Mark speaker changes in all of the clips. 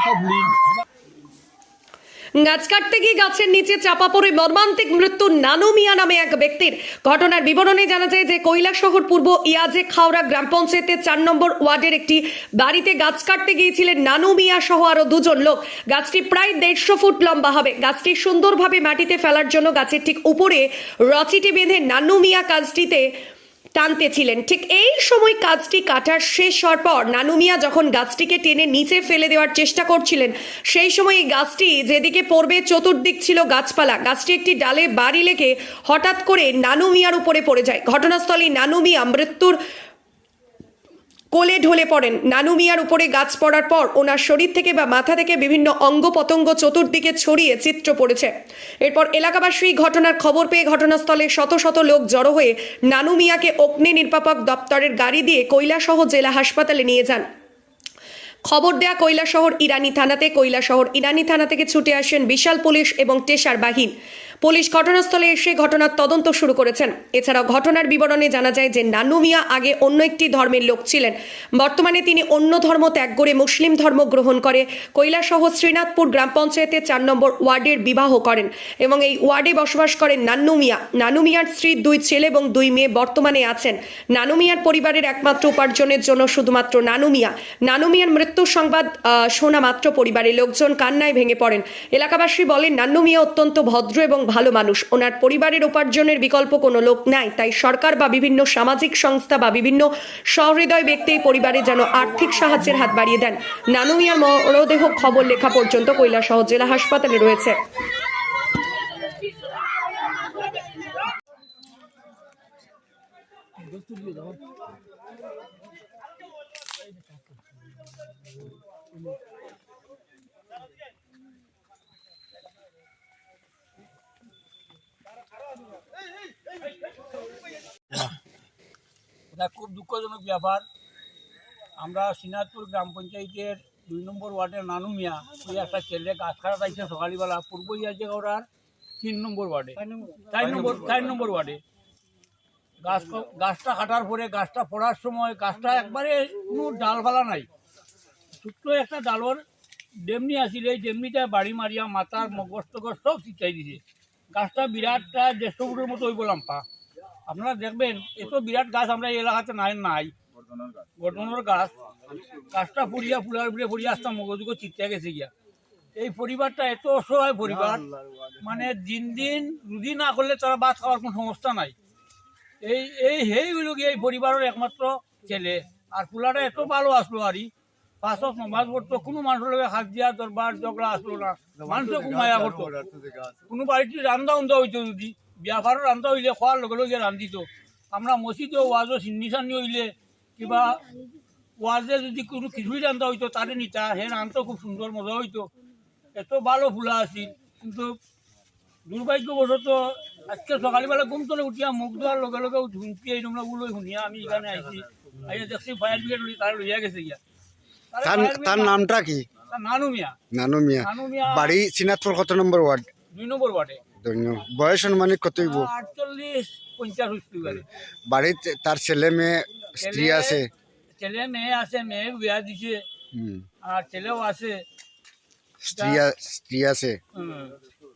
Speaker 1: সব লিঙ্ক গাছ কাটতে গিয়ে গাছের নিচে চাপা পড়ে মর্মান্তিক মৃত্যু নানু মিয়া নামে এক ব্যক্তির। ঘটনার বিবরণে জানা যায় যে কৈলাসহর পূর্ব ইয়াজে খাওড়া গ্রাম পঞ্চায়েতের চার নম্বর ওয়ার্ডের একটি বাড়িতে গাছ কাটতে গিয়েছিলেন নানু মিয়া সহ আরও দুজন লোক। গাছটি প্রায় দেড়শো ফুট লম্বা হবে। গাছটি সুন্দরভাবে মাটিতে ফেলার জন্য গাছের ঠিক উপরে রচিটি বেঁধে নানু মিয়া কাজটিতে টানতেছিলেন। ঠিক এই সময় কাজটি কাটার শেষ হওয়ার পর নানু মিয়া যখন গাছটিকে টেনে নিচে ফেলে দেওয়ার চেষ্টা করছিলেন, সেই সময় এই গাছটি যেদিকে পড়বে চতুর্দিক ছিল গাছপালা। গাছটি একটি ডালে বাড়ি লেগে হঠাৎ করে নানু মিয়ার উপরে পড়ে যায়। ঘটনাস্থলে নানু মিয়া মৃত্যুর কোলে ঢলে পড়েন। নানু মিয়ার উপরে গাছ পড়ার পর ওনার শরীর থেকে বা মাথা থেকে বিভিন্ন অঙ্গ পতঙ্গ চতুর্দিকে ছড়িয়ে চিত্র পড়েছে। এরপর এলাকাবাসী ঘটনার খবর পেয়ে ঘটনাস্থলে শত শত লোক জড়ো হয়ে নানু মিয়াকে অগ্নি নির্বাপক দপ্তরের গাড়ি দিয়ে কৈলাসহ জেলা হাসপাতালে নিয়ে যান। খবর দেয়া কৈলাসহর ইরানি থানাতে কৈলাসহর ইরানি থানা থেকে ছুটে আসেন বিশাল পুলিশ এবং টেসার বাহিন। পুলিশ ঘটনাস্থলে এসে ঘটনার তদন্ত শুরু করেছেন। এছাড়াও ঘটনার বিবরণে জানা যায় যে নানু মিয়া আগে অন্য একটি ধর্মের লোক ছিলেন। বর্তমানে তিনি অন্য ধর্ম ত্যাগ করে মুসলিম ধর্ম গ্রহণ করে। কৈলাসহ শ্রীনাথপুর গ্রাম পঞ্চায়েতের চার নম্বর ওয়ার্ডের বিবাহ করেন এবং এই ওয়ার্ডে বসবাস করেন নান্নু মিয়া। নানু মিয়ার স্ত্রীর দুই ছেলে এবং দুই মেয়ে বর্তমানে আছেন। নানু মিয়ার পরিবারের একমাত্র উপার্জনের জন্য শুধুমাত্র নানু মিয়া। নানু মিয়ার মৃত্যুর সংবাদ শোনা মাত্র পরিবারের লোকজন কান্নায় ভেঙে পড়েন। এলাকাবাসী বলেন নান্নু মিয়া অত্যন্ত ভদ্র এবং ভালো মানুষ। ওনার পরিবারের উপার্জনের বিকল্প কোনো লোক নাই। তাই সরকার বা বিভিন্ন সামাজিক সংস্থা বা বিভিন্ন সহৃদয় ব্যক্তি পরিবারে যেন আর্থিক সাহায্যের হাত বাড়িয়ে দেন। নানু মিয়ার মরদেহ খবর লেখা পর্যন্ত কৈলাসহ জেলা হাসপাতালে রয়েছে।
Speaker 2: এটা খুব দুঃখজনক ব্যাপার। আমরা শ্রীনাথপুর গ্রাম পঞ্চায়েতের দুই নম্বর ওয়ার্ডের নানু মিয়া ওই একটা ছেলে গাছ খারাপ আইছে সকালবেলা পূর্ব ইয়াজে ওরার তিন নম্বর ওয়ার্ডে। চার নম্বর। চার নম্বর ওয়ার্ডে। গাছ গাছটা কাটার পরে গাছটা পড়ার সময় গাছটা একবারে কোনো ডালপালা নাই। ছোট্ট একটা ডালর ডেমনি আসিল এই ডেমনিটা বাড়ি মারিয়া মাথার মগজ টগজ সব ছিটাই দিছে। গাছটা বিরাটটা দেড়শো ফুটের মতো ওই বললাম পা আপনারা দেখবেন, এত বিরাট গাছ আমরা এই এলাকাতে নাই নাই। গঠনের গাছ। গাছটা পড়িয়া, ফুলার ফুলে ফুড়িয়া আসতাম মগজুকে চিত্তে গেছে গিয়া। এই পরিবারটা এত অসহায় পরিবার। মানে দিন দিন রুজি না করলে তারা বাদ খাওয়ার কোনো সমস্যা নাই। এই এই সেইগুলো গিয়ে এই পরিবারের একমাত্র ছেলে। আর ফুলাটা এত ভালো আসলো আরই। পাঁচক নমাজ পড়তো, কোনো মানুষের লগে হাত দিয়া, দরবার, ঝগড়া আসলো না। মানুষে খুব মায়া করতো কোনো বাড়িতে রান্দা উন্দা হইতো যদি। বিয়াভারও রান্দা হইলে খোৱাৰ লগে লগে ৰান্ধিত আমরা মসজিদে ওয়াজও সিন্নি চান্নি হইলে কিবা ওয়াজে যদি কোনো খিচুড়ি রান্ধা হইতো তারে নিতা হে রান্ধতো খুব সুন্দর মজা হইতো। এত ভালো ফুলা আছিল কিন্তু দুর্ভাগ্যবশত আজকে সকালবেলা ঘুম তোলে উঠিয়া মুখ ধোয়ার লগে লগে ঝুঁকি এই নোংরাগুলো শুনিয়া আমি এখানে আইছি। আইয়া দেখছি ফায়ার ব্রিগেড তারা লইয়া গেছে গিয়া। তার
Speaker 3: নামটা কি?
Speaker 2: নানু মিয়া।
Speaker 3: নানু মিয়া।
Speaker 2: নানু মিয়া।
Speaker 3: বাড়ি সিনাতপুর কত নম্বর ওয়ার্ড?
Speaker 2: দুই নম্বর ওয়ার্ডে।
Speaker 3: বয়স অনুমানিক কত হইব? বাড়িতে তার ছেলে মেয়ে স্ত্রী আছে?
Speaker 2: ছেলে মেয়ে আছে মেয়ে বিয়া দিছে। আর ছেলেও আছে।
Speaker 3: স্ত্রী স্ত্রী আছে?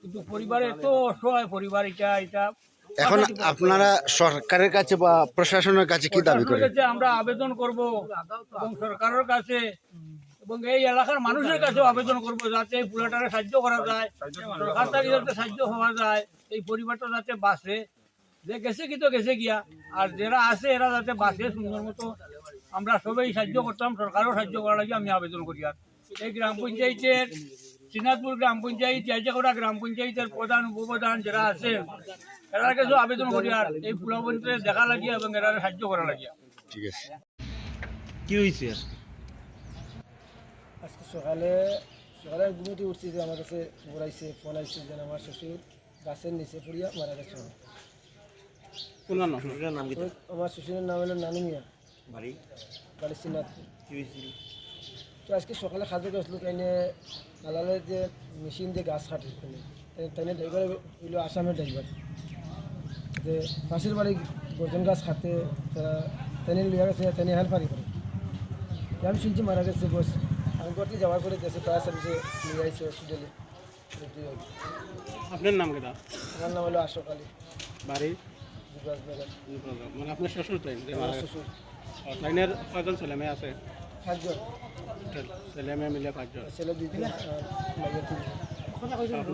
Speaker 2: কিন্তু পরিবারে এত অসহায় পরিবার এটা এটা
Speaker 3: এখন আপনারা সরকারের কাছে বা প্রশাসনের কাছে কি দাবি করেন?
Speaker 2: আমরা আবেদন করব এবং সরকারের কাছে এবং এই এলাকার মানুষের কাছেও আবেদন করব যাতে এই পুরাটারে সাহায্য করা যায় সরকার থেকে যাতে সাহায্য হওয়া যায় এই পরিবারটা যাতে বাঁচে। যে গেছে কি তো গেছে গিয়া। আর যারা আছে এরা যাতে বাঁচে সুন্দর মতো। আমরা সবাই সাহায্য করতাম সরকারও সাহায্য করার লাগে আমি আবেদন করি আর। এই গ্রাম পঞ্চায়েতের শ্রীনাথপুর গ্রাম পঞ্চায়েত জাইজাগোড়া গ্রাম পঞ্চায়েতের প্রধান উপপ্রধান যারা আছে এরা কাছেও আবেদন করি আর। এই পুলাবন্তের দেখা লাগিয়া এবং এরা সাহায্য করা লাগিয়া।
Speaker 3: ঠিক আছে।
Speaker 4: কি হয়েছে
Speaker 5: আজকে সকালে সকালে ঘুমিয়ে উঠছি যে আমার কাছে ঘুরাইছে ফোন আইছে যে আমার শ্বশুর গাছের নিচে পড়িয়া মারা গেছে। আমার শ্বশুরের নাম হলো নানু মিয়া।
Speaker 4: বাড়ি?
Speaker 5: বাড়ি শ্রীনাথপুর তো আজকে সকালে খাজে গেছিল তাইনে নালালের যে মেশিন দিয়ে গাছ কাটে তাইনে তাইনে ড্রাইভার হইল আসামের ড্রাইভার যে পাশের বাড়ি গর্জন গাছ খাতে তারা তেনে লিয়া গেছে তেনে হেল্পারি করে। আমি শুনছি মারা গেছে বস। আমি করতে যাওয়ার পরে দেশে ফায়ার সার্ভিসে নিয়ে আইছে হসপিটালে
Speaker 4: আপনার নাম কেটা
Speaker 5: আমার নাম হলো আশোক আলী।
Speaker 4: বাড়ি? মানে আপনার শ্বশুর তাই? গেছে।
Speaker 5: শ্বশুর।
Speaker 4: ও, তাইনের কয়জন ছেলে মেয়ে আছে?
Speaker 5: পাঁচজন।
Speaker 4: ছেলে মেয়ে মিলে পাঁচজন।
Speaker 5: ছেলে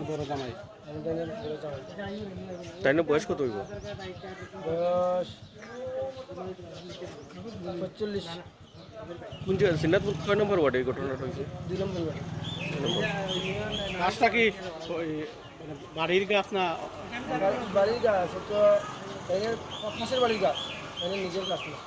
Speaker 5: বলে জামাই?
Speaker 6: তাই না বয়স কত হইব?
Speaker 5: বয়স পঁয়তাল্লিশ।
Speaker 6: কোন জায়গা সিনাতপুর কয় নম্বর ওয়ার্ডে এই ঘটনাটা হয়েছে
Speaker 5: দুই নম্বর বাড়ি
Speaker 4: গাছটা কি? ওই মানে বাড়ির গাছ না?
Speaker 5: বাড়ি- বাড়ির গাছ তো পাশের বাড়ির গাছ। নিজের গাছ না?